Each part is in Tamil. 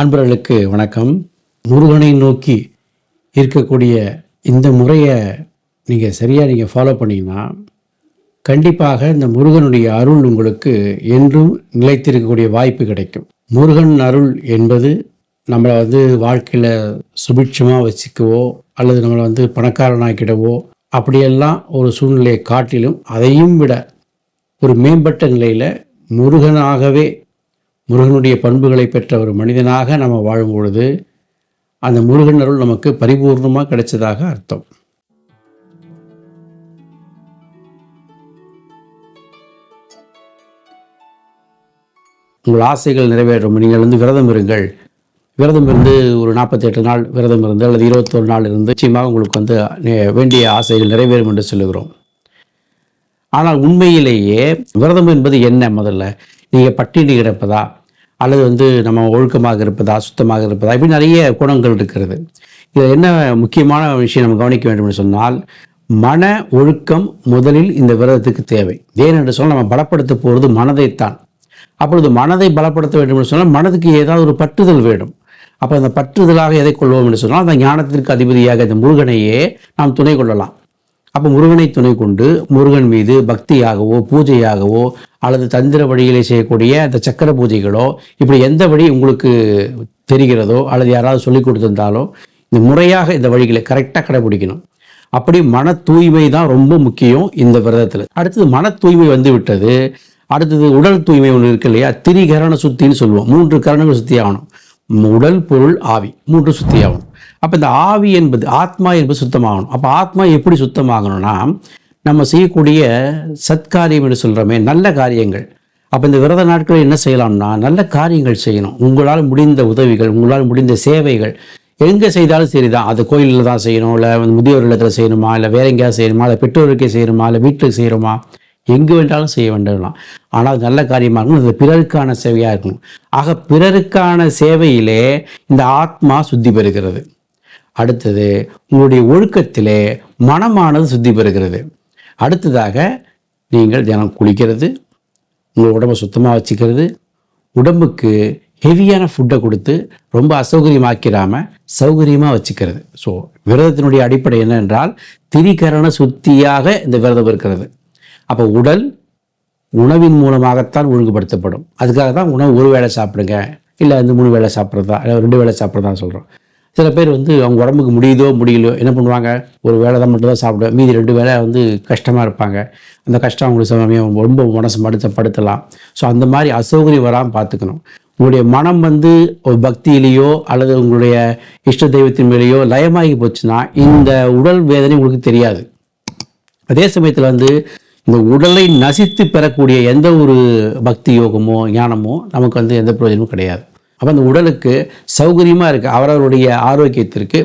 அன்பர்களுக்கு வணக்கம். முருகனை நோக்கி இருக்கக்கூடிய இந்த முறையை நீங்கள் சரியாக நீங்கள் ஃபாலோ பண்ணிங்கன்னா கண்டிப்பாக இந்த முருகனுடைய அருள் உங்களுக்கு என்றும் நிலைத்திருக்கக்கூடிய வாய்ப்பு கிடைக்கும். முருகன் அருள் என்பது நம்மளை வந்து வாழ்க்கையில் சுபிட்சமாக வச்சுக்கவோ அல்லது நம்மளை வந்து பணக்காரனாக்கிடவோ அப்படியெல்லாம் ஒரு சூழ்நிலையை காட்டிலும் அதையும் விட ஒரு மேம்பட்ட நிலையில் முருகனாகவே முருகனுடைய பண்புகளை பெற்ற ஒரு மனிதனாக நம்ம வாழும் பொழுது அந்த முருகன் அருள் நமக்கு பரிபூர்ணமாக கிடைச்சதாக அர்த்தம். உங்கள் ஆசைகள் நிறைவேறும். நீங்கள் வந்து விரதம் இருங்கள். விரதம் இருந்து ஒரு நாற்பத்தெட்டு நாள் விரதம் இருந்து அல்லது இருபத்தொரு நாள் இருந்து நிச்சயமாக உங்களுக்கு வந்து வேண்டிய ஆசைகள் நிறைவேறும் என்று சொல்லுகிறோம். ஆனால் உண்மையிலேயே விரதம் என்பது என்ன முதல்ல? நீங்கள் பட்டினி கிடப்பதா? அல்லது வந்து நம்ம ஒழுக்கமாக இருப்பதா சுத்தமாக இருப்பதா இப்படி நிறைய குணங்கள் இருக்கிறது. இதில் என்ன முக்கியமான விஷயம் நம்ம கவனிக்க வேண்டும் என்று சொன்னால் மன ஒழுக்கம் முதலில் இந்த விரதத்துக்கு தேவை. ஏனென்று சொன்னால் நம்ம பலப்படுத்த போகிறது மனதைத்தான். அப்பொழுது மனதை பலப்படுத்த வேண்டும் என்று சொன்னால் மனதுக்கு ஏதாவது ஒரு பற்றுதல் வேண்டும். அப்போ அந்த பற்றுதலாக எதை கொள்வோம் என்று சொன்னால் அந்த ஞானத்திற்கு அதிபதியாக இந்த முருகனையே நாம் துணை கொள்ளலாம். அப்போ முருகனை துணை கொண்டு முருகன் மீது பக்தியாகவோ பூஜையாகவோ அல்லது தந்திர வழிகளை செய்யக்கூடிய அந்த சக்கர பூஜைகளோ இப்படி எந்த வழி உங்களுக்கு தெரிகிறதோ அல்லது யாராவது சொல்லி கொடுத்திருந்தாலோ இந்த முறையாக இந்த வழிகளை கரெக்டாக கடைபிடிக்கணும். அப்படி மன தூய்மை தான் ரொம்ப முக்கியம் இந்த விரதத்தில். அடுத்தது மன தூய்மை வந்து விட்டது. அடுத்தது உடல் தூய்மை ஒன்று இருக்கு இல்லையா? திரிகரண சுத்தின்னு சொல்லுவோம். மூன்று கரணங்கள் சுத்தி ஆகணும் உடல் பொருள் ஆவி. மூன்று சுத்தி ஆகணும் அப்போ இந்த ஆவி என்பது ஆத்மா என்பது சுத்தமாகணும். அப்போ ஆத்மா எப்படி சுத்தமாகணும்னா நம்ம செய்யக்கூடிய சத்காரியம் என்று சொல்கிறோமே நல்ல காரியங்கள். அப்போ இந்த விரத நாட்களில் என்ன செய்யலாம்னா நல்ல காரியங்கள் செய்யணும். உங்களால் முடிந்த உதவிகள் உங்களால் முடிந்த சேவைகள். எங்கே செய்தாலும் சரி தான் அது கோயிலில் தான் செய்யணும் இல்லை முதியோர் இல்லத்தில் செய்யணுமா இல்லை வேற எங்கேயாவது செய்யணுமா இல்லை பெற்றோருக்கே செய்யணுமா இல்லை வீட்டுக்கு செய்யணுமா? எங்கே வேண்டாலும் செய்ய வேண்டாம் ஆனால் அது நல்ல காரியமாக இருக்கணும் அது பிறருக்கான சேவையாக இருக்கணும். ஆக பிறருக்கான சேவையிலே இந்த ஆத்மா சுத்தி பெறுகிறது. அடுத்தது உங்களுடைய ஒழுக்கத்திலே மனமானது சுத்தி பெறுகிறது. அடுத்ததாக நீங்கள் தினம் குளிக்கிறது உங்கள் உடம்பை சுத்தமாக வச்சுக்கிறது உடம்புக்கு ஹெவியான ஃபுட்டை கொடுத்து ரொம்ப அசௌகரியமாக்கிறாமல் சௌகரியமாக வச்சுக்கிறது. ஸோ விரதத்தினுடைய அடிப்படை என்னென்றால் திரிகரண சுத்தியாக இந்த விரதம் இருக்கிறது. அப்போ உடல் உணவின் மூலமாகத்தான் ஒழுங்குபடுத்தப்படும். அதுக்காக தான் உணவு ஒரு வேளை சாப்பிடுங்க இல்லை வந்து மூணு வேளை சாப்பிட்றதா இல்லை ரெண்டு வேளை சாப்பிட்றதா சொல்கிறோம் சில பேர் வந்து அவங்க உடம்புக்கு முடியுதோ முடியலையோ என்ன பண்ணுவாங்க? ஒரு வேளை தான் மட்டும் தான் சாப்பிடுவேன். மீதி ரெண்டு வேளை வந்து கஷ்டமாக இருப்பாங்க. அந்த கஷ்டம் அவங்களுக்கு சமயம் ரொம்ப மனசு மடுத்த படுத்தலாம். ஸோ அந்த மாதிரி அசௌகரியம் வராமல் பார்த்துக்கணும் உங்களுடைய மனம் வந்து ஒரு பக்தியிலேயோ அல்லது உங்களுடைய இஷ்ட தெய்வத்தின் மேலேயோ லயமாகி போச்சுன்னா இந்த உடல் வேதனை உங்களுக்கு தெரியாது. அதே சமயத்தில் வந்து இந்த உடலை நசித்து பெறக்கூடிய எந்த ஒரு பக்தி யோகமோ ஞானமோ நமக்கு வந்து எந்த பிரயோஜனமும் கிடையாது. அப்போ அந்த உடலுக்கு சௌகரியமாக இருக்குது அவரவருடைய ஆரோக்கியத்திற்கு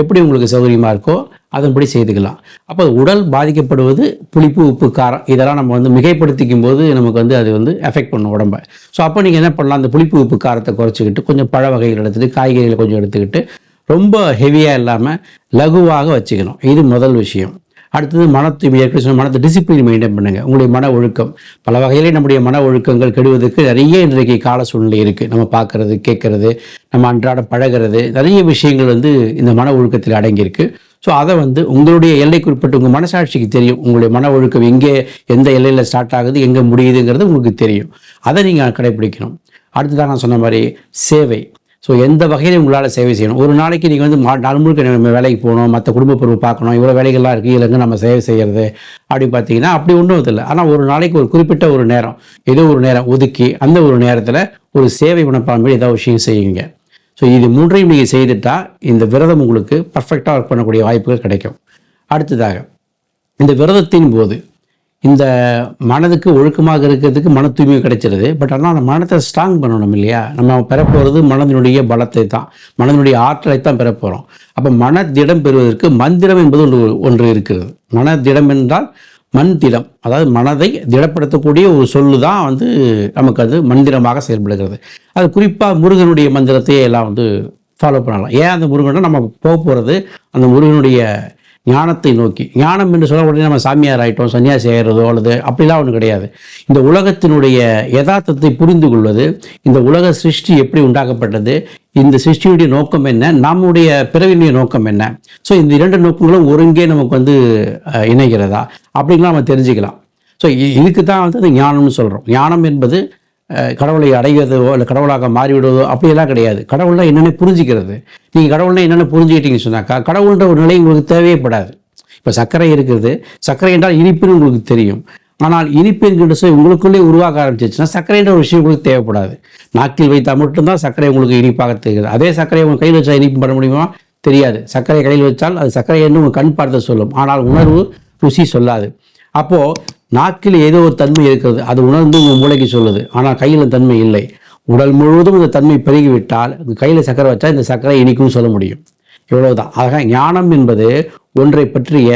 எப்படி உங்களுக்கு சௌகரியமாக இருக்கோ அதன்படி செய்துக்கலாம். அப்போ உடல் பாதிக்கப்படுவது புளிப்பு உப்பு காரம் இதெல்லாம் நம்ம வந்து மிகைப்படுத்திக்கும் போது நமக்கு வந்து அது வந்து எஃபெக்ட் பண்ணும் உடம்பை. ஸோ அப்போ நீங்கள் என்ன பண்ணலாம்? அந்த புளிப்பு உப்பு காரத்தை குறைச்சிக்கிட்டு கொஞ்சம் பழ வகைகள் எடுத்துகிட்டு காய்கறிகளை கொஞ்சம் எடுத்துக்கிட்டு ரொம்ப ஹெவியாக இல்லாமல் லகுவாக வச்சுக்கணும். இது முதல் விஷயம். அடுத்தது மன தூய்மை ஏற்கனவே சொன்ன மனத்தை டிசிப்ளின் மெயின்டைன் பண்ணுங்கள் உங்களுடைய மன ஒழுக்கம். பல வகையிலே நம்முடைய மன ஒழுக்கங்கள் கெடுவதற்கு நிறைய இன்றைக்கு கால சூழ்நிலை இருக்குது நம்ம பார்க்கறது கேட்கறது நம்ம அன்றாடம் பழகிறது நிறைய விஷயங்கள் வந்து இந்த மன ஒழுக்கத்தில் அடங்கியிருக்கு. ஸோ அதை வந்து உங்களுடைய எல்லைக்குட்பட்டு உங்கள் மனசாட்சிக்கு தெரியும். உங்களுடைய மன ஒழுக்கம் எங்கே எந்த எல்லையில் ஸ்டார்ட் ஆகுது எங்கே முடியுதுங்கிறது உங்களுக்கு தெரியும். அதை நீங்கள் கடைப்பிடிக்கணும். அடுத்ததாக நான் சொன்ன மாதிரி சேவை. ஸோ எந்த வகையில் உங்களால் சேவை செய்யணும்? ஒரு நாளைக்கு நீங்கள் வந்து மா நாள் முழுக்க நம்ம வேலைக்கு போகணும் மற்ற குடும்ப பொறுப்பு பார்க்கணும் இவ்வளோ வேலைகள்லாம் இருக்குது இல்லைங்க நம்ம சேவை செய்கிறது அப்படி பார்த்தீங்கன்னா அப்படி ஒன்றும் இல்லை. ஆனால் ஒரு நாளைக்கு ஒரு குறிப்பிட்ட ஒரு நேரம் ஏதோ ஒரு நேரம் ஒதுக்கி அந்த ஒரு நேரத்தில் ஒரு சேவை மனப்பான்மை ஏதாவது விஷயம் செய்யுங்க. ஸோ இது மூன்றையும் நீங்கள் செய்துட்டா இந்த விரதம் உங்களுக்கு பர்ஃபெக்டாக ஒர்க் பண்ணக்கூடிய வாய்ப்புகள் கிடைக்கும். அடுத்ததாக இந்த விரதத்தின் போது இந்த மனதுக்கு ஒழுக்கமாக இருக்கிறதுக்கு மன தூய்மை கிடைச்சிருது. பட் ஆனால் அந்த மனத்தை ஸ்ட்ராங் பண்ணணும் இல்லையா? நம்ம பெறப்போகிறது மனதினுடைய பலத்தை தான். மனதினுடைய ஆற்றலை தான் பெறப்போகிறோம் அப்போ மன திடம் பெறுவதற்கு மந்திரம் என்பது ஒன்று ஒன்று இருக்கிறது. மன திடம் என்றால் மண் திடம் அதாவது மனதை திடப்படுத்தக்கூடிய ஒரு சொல்லு தான் வந்து நமக்கு அது மந்திரமாக செயல்படுகிறது. அது குறிப்பாக முருகனுடைய மந்திரத்தையே எல்லாம் வந்து ஃபாலோ பண்ணலாம். ஏன் அந்த முருகனை நம்ம போக போகிறது அந்த முருகனுடைய ஞானத்தை நோக்கி. ஞானம் என்று சொல்ல உடனே நம்ம சாமியார் ஆகிட்டோம் சன்னியாசி ஆகிறதோ அல்லது அப்படிலாம் ஒன்றும் கிடையாது. இந்த உலகத்தினுடைய யதார்த்தத்தை புரிந்து கொள்வது இந்த உலக சிருஷ்டி எப்படி உண்டாக்கப்பட்டது இந்த சிருஷ்டியுடைய நோக்கம் என்ன நம்முடைய பிறவினுடைய நோக்கம் என்ன. ஸோ இந்த இரண்டு நோக்கங்களும் ஒருங்கே நமக்கு வந்து இணைகிறதா? அப்படிங்கலாம் நம்ம தெரிஞ்சுக்கலாம். ஸோ இதுக்கு தான் வந்து அது ஞானம்னு சொல்கிறோம் ஞானம் என்பது கடவுளை அடைவதோ இல்லை கடவுளாக மாறிவிடுவதோ அப்படியெல்லாம் கிடையாது. கடவுள்னா என்னென்ன புரிஞ்சிக்கிறது. நீங்கள் கடவுள்னா என்னென்ன புரிஞ்சுக்கிட்டீங்கன்னு சொன்னாக்கா கடவுள்ன்ற ஒரு நிலை உங்களுக்கு தேவைப்படாது. இப்போ சர்க்கரை இருக்குது. சர்க்கரை என்றால் இனிப்புன்னு உங்களுக்கு தெரியும். ஆனால் இனிப்பு என்கின்ற சொல் உங்களுக்குள்ளே உருவாக ஆரம்பிச்சிச்சுன்னா சர்க்கரைன்ற ஒரு விஷயம் உங்களுக்கு தேவைப்படாது. நாக்கில் வைத்தால் மட்டும்தான் சர்க்கரை உங்களுக்கு இனிப்பாக தெரிகிறது. அதே சர்க்கரையை உங்கள் கையில் வச்சால் இனிப்பு பண்ண முடியுமா? தெரியாது. சர்க்கரை கையில் வச்சால் அது சர்க்கரை என்று உங்கள் கண் பார்த்து சொல்லும். ஆனால் உணர்வு ருசி சொல்லாது. அப்போது நாக்கில் ஏதோ ஒரு தன்மை இருக்கிறது. அது உணர்ந்து உங்கள் மூளைக்கு சொல்லுது. ஆனால் கையில் தன்மை இல்லை. உடல் முழுவதும் இந்த தன்மை பெருகிவிட்டால் இந்த கையில் சக்கரை வச்சா இந்த சக்கரை இனிக்கும் சொல்ல முடியும். இவ்வளவுதான். ஆக ஞானம் என்பது ஒன்றை பற்றிய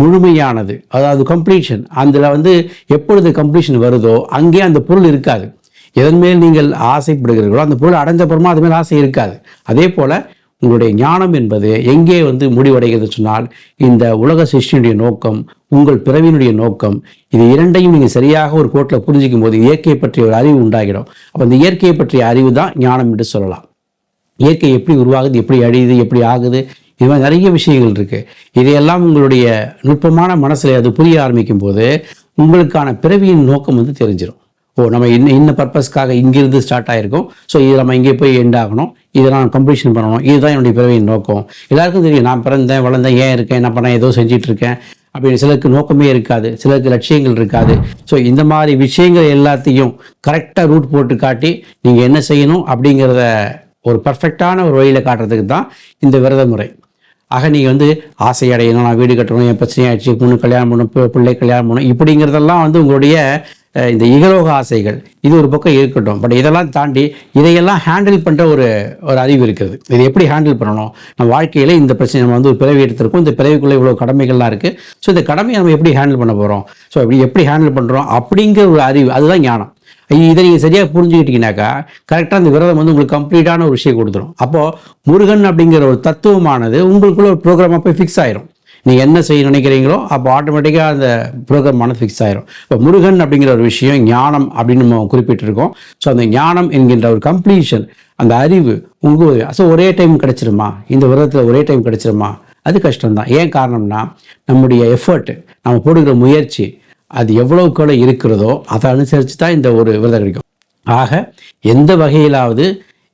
முழுமையானது. அதாவது கம்ப்ளீஷன் அதில் வந்து எப்பொழுது கம்ப்ளீஷன் வருதோ அங்கே அந்த பொருள் இருக்காது. எதன் மேல் நீங்கள் ஆசைப்படுகிறீர்களோ அந்த பொருள் அடைஞ்ச அப்புறமா அது மேல் ஆசை இருக்காது. அதே போல் உங்களுடைய ஞானம் என்பது எங்கே வந்து முடிவடைகிறது சொன்னால் இந்த உலக சிருஷ்டியினுடைய நோக்கம் உங்கள் பிறவியினுடைய நோக்கம் இது இரண்டையும் நீங்கள் சரியாக ஒரு கோட்டில் புரிஞ்சிக்கும் போது இயற்கையை பற்றிய ஒரு அறிவு உண்டாகிடும். அப்போ அந்த இயற்கையை பற்றிய அறிவு தான் ஞானம் என்று சொல்லலாம். இயற்கை எப்படி உருவாகுது எப்படி அழியுது எப்படி ஆகுது இது மாதிரி நிறைய விஷயங்கள் இருக்குது இதையெல்லாம் உங்களுடைய நுட்பமான மனசில் அது புரிய ஆரம்பிக்கும் போது உங்களுக்கான பிறவியின் நோக்கம் வந்து தெரிஞ்சிடும் ஓ நம்ம இன்ன இன்ன பர்பஸ்க்காக இங்கிருந்து ஸ்டார்ட் ஆகிருக்கும் ஸோ இது நம்ம இங்கே போய் எண்ட் ஆகணும். இதை நான் கம்ப்ளீஷன் பண்ணணும். இதுதான் என்னுடைய பிறவியின் நோக்கம். எல்லாருக்கும் தெரியும் நான் பிறந்தேன் வளர்ந்தேன் ஏன் இருக்கேன் என்ன பண்ணேன் ஏதோ செஞ்சிட்டு இருக்கேன். அப்படின்னு சிலருக்கு நோக்கமே இருக்காது. சிலருக்கு லட்சியங்கள் இருக்காது. ஸோ இந்த மாதிரி விஷயங்கள் எல்லாத்தையும் கரெக்டாக ரூட் போட்டு காட்டி நீங்கள் என்ன செய்யணும் அப்படிங்கிறத ஒரு பர்ஃபெக்டான ஒரு வழியில் காட்டுறதுக்கு தான் இந்த விரத முறை. ஆக நீங்கள் வந்து ஆசை அடையணும் நான் வீடு கட்டணும் என் பிரச்சனையாச்சு பொண்ணு கல்யாணம் பண்ணணும் பிள்ளை கல்யாணம் பண்ணணும் இப்படிங்கிறதெல்லாம் வந்து உங்களுடைய இந்த இகலோக ஆசைகள் இது ஒரு பக்கம் இருக்கட்டும். பட் இதெல்லாம் தாண்டி இதையெல்லாம் ஹேண்டில் பண்ணுற ஒரு ஒரு அறிவு இருக்குது. இது எப்படி ஹேண்டில் பண்ணணும்? நம்ம வாழ்க்கையில் இந்த பிரச்சனை நம்ம வந்து ஒரு பிறவி எடுத்திருக்கோம். இந்த பிறவிக்குள்ளே இவ்வளோ கடமைகள்லாம் இருக்குது ஸோ இந்த கடமையை நம்ம எப்படி ஹேண்டில் பண்ண போகிறோம் ஸோ இப்படி எப்படி ஹேண்டில் பண்ணுறோம் அப்படிங்கிற ஒரு அறிவு அதுதான் ஞானம். இதை நீங்கள் சரியாக புரிஞ்சுக்கிட்டீங்கன்னாக்கா கரெக்டாக அந்த விரதம் வந்து உங்களுக்கு கம்ப்ளீட்டான ஒரு விஷயம் கொடுத்துரும். அப்போது முருகன் அப்படிங்கிற ஒரு தத்துவமானது உங்களுக்குள்ள ஒரு ப்ரோக்ராமாக போய் ஃபிக்ஸ் ஆயிரும். நீங்கள் என்ன செய்ய நினைக்கிறீங்களோ அப்போ ஆட்டோமேட்டிக்காக அந்த ப்ரோக்ராமானது ஃபிக்ஸ் ஆயிரும். இப்போ முருகன் அப்படிங்கிற ஒரு விஷயம் ஞானம் அப்படின்னு நம்ம குறிப்பிட்டிருக்கோம். ஸோ அந்த ஞானம் என்கின்ற ஒரு கம்ப்ளீஷன் அந்த அறிவு உங்களுக்கு ஸோ ஒரே டைம் கிடைச்சிருமா? இந்த விரதத்தில் ஒரே டைம் கிடைச்சிருமா? அது கஷ்டம்தான். ஏன் காரணம்னா நம்முடைய எஃபர்ட் நம்ம போடுகிற முயற்சி அது எவ்வளவுக்கு இருக்கிறதோ அதை அனுசரித்து தான் இந்த ஒரு விரதம் கிடைக்கும் ஆக எந்த வகையிலாவது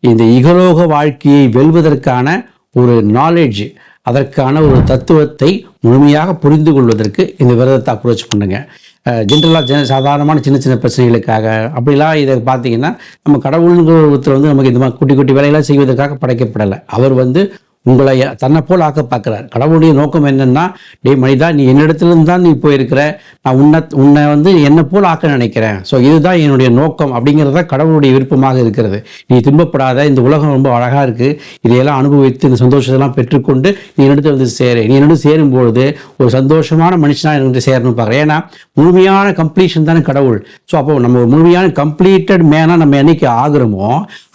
இந்த இகலோக வாழ்க்கையை வெல்வதற்கான ஒரு நாலேஜ் அதற்கான ஒரு தத்துவத்தை முழுமையாக புரிந்து கொள்வதற்கு இந்த விரதத்தை அப்ரோச் பண்ணுங்க. ஜென்ரலாக ஜன சாதாரணமான சின்ன சின்ன பிரச்சனைகளுக்காக அப்படிலாம் இதை பார்த்தீங்கன்னா நம்ம கடவுளுங்கிற ஒருத்தர் வந்து நமக்கு இந்த மாதிரி குட்டி குட்டி வேலையெல்லாம் செய்வதற்காக படைக்கப்படலை. அவர் வந்து உங்களை தன்னை போல் ஆக்க பார்க்குறார். கடவுளுடைய நோக்கம் என்னென்னா டேய் மனிதா நீ என்னிடத்துலேருந்து தான் நீ போயிருக்கிற. நான் உன்னை உன்னை வந்து என்னை போல் ஆக்க நினைக்கிறேன். ஸோ இதுதான் என்னுடைய நோக்கம். அப்படிங்கிறது தான் கடவுளுடைய விருப்பமாக இருக்கிறது. நீ துன்பப்படாத இந்த உலகம் ரொம்ப அழகாக இருக்குது இதையெல்லாம் அனுபவித்து இந்த சந்தோஷத்தெல்லாம் பெற்றுக்கொண்டு நீ என்னிடத்துல வந்து சேரு. நீ என்னிடம் சேரும்பொழுது ஒரு சந்தோஷமான மனுஷனாக என்னிடம் சேரணும் பார்க்குறேன் ஏன்னா முழுமையான கம்ப்ளீஷன் தானே கடவுள். ஸோ அப்போ நம்ம முழுமையான கம்ப்ளீட்டட் மேனாக நம்ம என்னைக்கு ஆகுறோமோ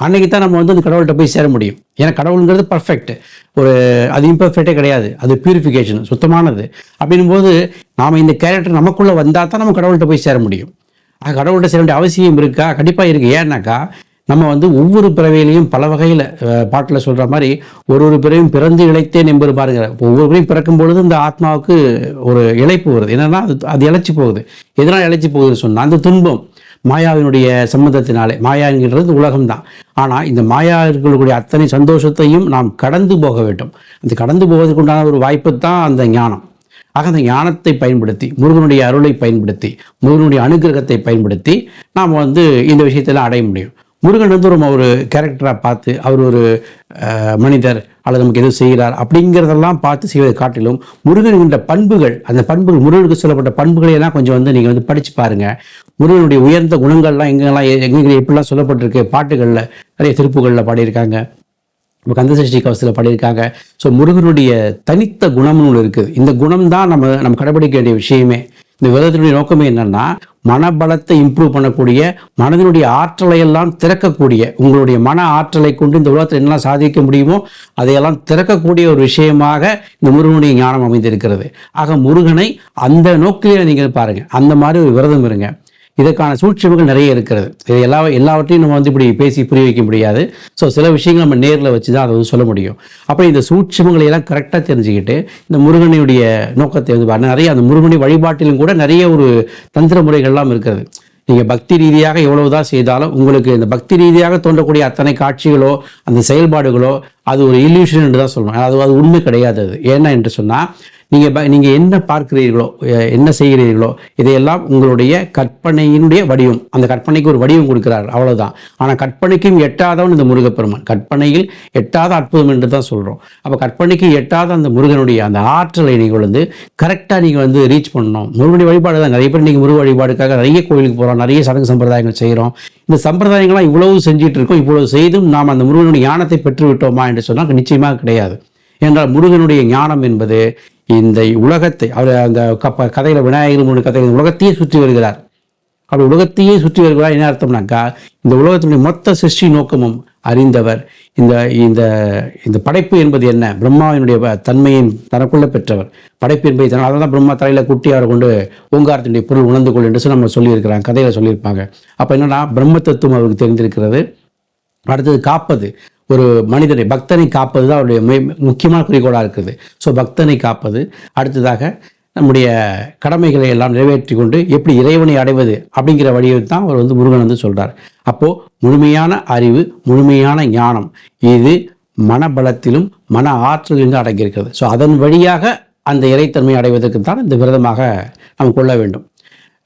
அன்னைக்கு தான் நம்ம வந்து அந்த கடவுள்கிட்ட போய் சேர முடியும். ஏன்னா கடவுளுங்கிறது பர்ஃபெக்ட் ஒரு அது இம்பர்ஃபெக்டே கிடையாது. அது பியூரிஃபிகேஷன் சுத்தமானது. அப்படின்னும் போது நாம் இந்த கேரக்டர் நமக்குள்ளே வந்தால் தான் நம்ம கடவுள்கிட்ட போய் சேர முடியும். ஆக கடவுள்கிட்ட சேர வேண்டிய அவசியம் இருக்கா? கண்டிப்பாக இருக்குது ஏன்னாக்கா நம்ம வந்து ஒவ்வொரு பிறவையிலையும் பல வகையில் பாட்டில் சொல்கிற மாதிரி ஒரு ஒரு பிறவையும் பிறந்து இழைத்தேன் என்பது பாருங்க. ஒவ்வொரு பிறவையும் பிறக்கும் பொழுது இந்த ஆத்மாவுக்கு ஒரு இழைப்பு வருது. என்னன்னா அது அது இழைச்சி போகுது. எதனால் இழைச்சி போகுதுன்னு சொன்னால் அந்த துன்பம். மாயாவினுடைய சம்மந்தத்தினாலே மாயா என்கின்றது உலகம்தான். ஆனால் இந்த மாயா இருக்கக்கூடிய அத்தனை சந்தோஷத்தையும் நாம் கடந்து போக வேண்டும். அந்த கடந்து போவதற்குண்டான ஒரு வாய்ப்பு தான் அந்த ஞானம். ஆக அந்த ஞானத்தை பயன்படுத்தி முருகனுடைய அருளை பயன்படுத்தி முருகனுடைய அனுகிரகத்தை பயன்படுத்தி நாம் வந்து இந்த விஷயத்தெல்லாம் அடைய முடியும். முருகன் வந்து ரொம்ப ஒரு கேரக்டராக பார்த்து அவர் ஒரு மனிதர் அல்லது நமக்கு எதுவும் செய்கிறார் அப்படிங்கிறதெல்லாம் பார்த்து செய்வதை காட்டிலும் முருகன் என்ற பண்புகள் அந்த பண்புகள் முருகனுக்கு சொல்லப்பட்ட பண்புகளையெல்லாம் கொஞ்சம் வந்து நீங்கள் வந்து படித்து பாருங்கள் முருகனுடைய உயர்ந்த குணங்கள்லாம் எங்கெல்லாம் எங்கே எப்படிலாம் சொல்லப்பட்டிருக்கு பாட்டுகளில் நிறைய திருப்புகளில் பாடியிருக்காங்க. இப்போ கந்தசஷ்டி கவசத்தில் பாடியிருக்காங்க. ஸோ முருகனுடைய தனித்த குணம்னு ஒன்று இருக்குது இந்த குணம் தான் நம்ம நம்ம கடைபிடிக்க வேண்டிய விஷயமே. இந்த விரதத்தினுடைய நோக்கமே என்னன்னா மனபலத்தை இம்ப்ரூவ் பண்ணக்கூடிய மனதினுடைய ஆற்றலை எல்லாம் திறக்கக்கூடிய உங்களுடைய மன ஆற்றலை கொண்டு இந்த உலகத்தில் என்னெல்லாம் சாதிக்க முடியுமோ அதையெல்லாம் திறக்கக்கூடிய ஒரு விஷயமாக இந்த முருகனுடைய ஞானம் அமைந்திருக்கிறது. ஆக முருகனை அந்த நோக்கிலே நீங்கள் பாருங்க. அந்த மாதிரி ஒரு விரதம் இருங்க. இதற்கான சூழ்ச்சிகள் நிறைய இருக்கிறது. இது எல்லா எல்லாவற்றையும் நம்ம வந்து இப்படி பேசி புரிய வைக்க முடியாது. ஸோ சில விஷயங்கள் நம்ம நேரில் வச்சு தான் அதை வந்து சொல்ல முடியும். அப்போ இந்த சூட்சமங்களை எல்லாம் கரெக்டாக தெரிஞ்சுக்கிட்டு இந்த முருகனுடைய நோக்கத்தை வந்து நிறைய அந்த முருகனுடைய வழிபாட்டிலும் கூட நிறைய ஒரு தந்திர முறைகள்லாம் இருக்கிறது. நீங்கள் பக்தி ரீதியாக எவ்வளவுதான் செய்தாலும் உங்களுக்கு இந்த பக்தி ரீதியாக தோன்றக்கூடிய அத்தனை காட்சிகளோ அந்த செயல்பாடுகளோ அது ஒரு இல்யூஷன் என்று தான் சொல்லணும் அது அது உண்மை கிடையாது அது. ஏன்னா என்று சொன்னால் நீங்கள் ப நீங்கள் என்ன பார்க்கிறீர்களோ என்ன செய்கிறீர்களோ இதையெல்லாம் உங்களுடைய கற்பனையினுடைய வடிவம். அந்த கற்பனைக்கு ஒரு வடிவம் கொடுக்கிறார்கள் அவ்வளோதான் ஆனால் கற்பனைக்கும் எட்டாதவன் இந்த முருகப்பெருமான். கற்பனையில் எட்டாத அற்புதம் என்று தான் சொல்கிறோம் அப்போ கற்பனைக்கு எட்டாத அந்த முருகனுடைய அந்த ஆற்றலை நீங்கள் வந்து கரெக்டாக நீங்கள் வந்து ரீச் பண்ணணும். முருகனுடைய வழிபாடு தான். நிறைய பேர் நீங்கள் முருக வழிபாடுக்காக நிறைய கோயிலுக்கு போகிறோம் நிறைய சடங்கு சம்பிரதாயங்கள் செய்கிறோம் இந்த சம்பிரதாயங்கள்லாம் இவ்வளவு செஞ்சுட்டு இருக்கோம். இவ்வளவு செய்தும் நாம் அந்த முருகனுடைய ஞானத்தை பெற்று விட்டோமா என்று சொன்னால் நிச்சயமாக கிடையாது. என்றால் முருகனுடைய ஞானம் என்பது இந்த உலகத்தை அவர் அந்த கப்ப கதையில் விநாயகர் மூணு கதையில் உலகத்தையே சுற்றி வருகிறார். அப்படி உலகத்தையே சுற்றி வருகிறார் என்ன அர்த்தம்னாக்கா இந்த உலகத்தினுடைய மொத்த சிருஷ்டி நோக்கமும் அறிந்தவர். இந்த இந்த இந்த படைப்பு என்பது என்ன? பிரம்மாவினுடைய வ- தன்மையின் தனக்குள்ள பெற்றவர். படைப்பு என்பது தன அதான் பிரம்மா தலையில் குட்டி அவரை கொண்டு ஓங்காரத்தினுடைய பொருள் உணர்ந்து கொள் என்று நம்ம சொல்லியிருக்கிறாங்க கதையில் சொல்லியிருப்பாங்க. அப்போ என்னென்னா பிரம்ம தத்துவம் அவருக்கு தெரிந்திருக்கிறது. அடுத்தது காப்பது. ஒரு மனிதனை பக்தனை காப்பது தான் அவருடைய முக்கியமான குறிக்கோளாக இருக்குது. ஸோ பக்தனை காப்பது. அடுத்ததாக நம்முடைய கடமைகளை எல்லாம் நிறைவேற்றி கொண்டு எப்படி இறைவனை அடைவது அப்படிங்கிற வழியை தான் அவர் வந்து முருகன் வந்து சொல்கிறார் அப்போது முழுமையான அறிவு முழுமையான ஞானம் இது மனபலத்திலும் மன ஆற்றலிலும் அடங்கியிருக்கிறது. ஸோ அதன் வழியாக அந்த இறைத்தன்மை அடைவதற்கு தான் இந்த விரதமாக நாம் கொள்ள வேண்டும்.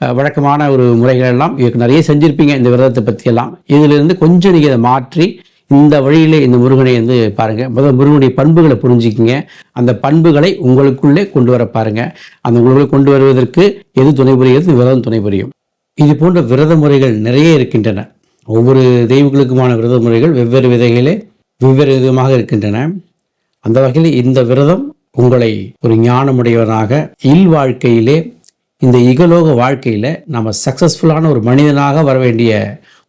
வழக்கமான ஒரு முறைகள் எல்லாம் நிறைய செஞ்சிருப்பீங்க இந்த விரதத்தை பற்றியெல்லாம் இதிலிருந்து கொஞ்சம் நீங்கள் இதை மாற்றி இந்த வழியிலே இந்த முருகனை வந்து பாருங்கள் முதல் முருகனுடைய பண்புகளை புரிஞ்சுக்கிங்க. அந்த பண்புகளை உங்களுக்குள்ளே கொண்டு வர பாருங்கள் அந்த உங்களுக்குள்ளே கொண்டு வருவதற்கு எது துணை புரிகிறது விரதம் துணை புரியும். இது போன்ற விரத முறைகள் நிறைய இருக்கின்றன. ஒவ்வொரு தெய்வங்களுக்குமான விரத முறைகள் வெவ்வேறு விதைகளே வெவ்வேறு விதமாக இருக்கின்றன. அந்த வகையில் இந்த விரதம் உங்களை ஒரு ஞானமுடையவனாக இல் வாழ்க்கையிலே இந்த இகலோக வாழ்க்கையில் நம்ம சக்ஸஸ்ஃபுல்லான ஒரு மனிதனாக வர வேண்டிய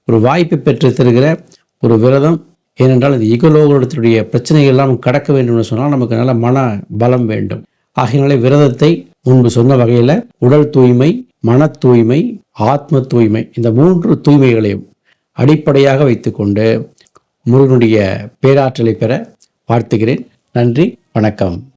ஒரு வாய்ப்பை பெற்று தருகிற ஒரு விரதம் ஏனென்றால் இந்த இகலோகத்தினுடைய பிரச்சனைகள் எல்லாம் கடக்க வேண்டும்னு சொன்னால் நமக்கு நல்ல மன பலம் வேண்டும். ஆகையினாலே விரதத்தை முன்பு சொன்ன வகையில் உடல் தூய்மை மன தூய்மை ஆத்ம தூய்மை இந்த மூன்று தூய்மைகளையும் அடிப்படையாக வைத்துக்கொண்டு முருகனுடைய பேராற்றலை பெற வாழ்த்துகிறேன். நன்றி வணக்கம்.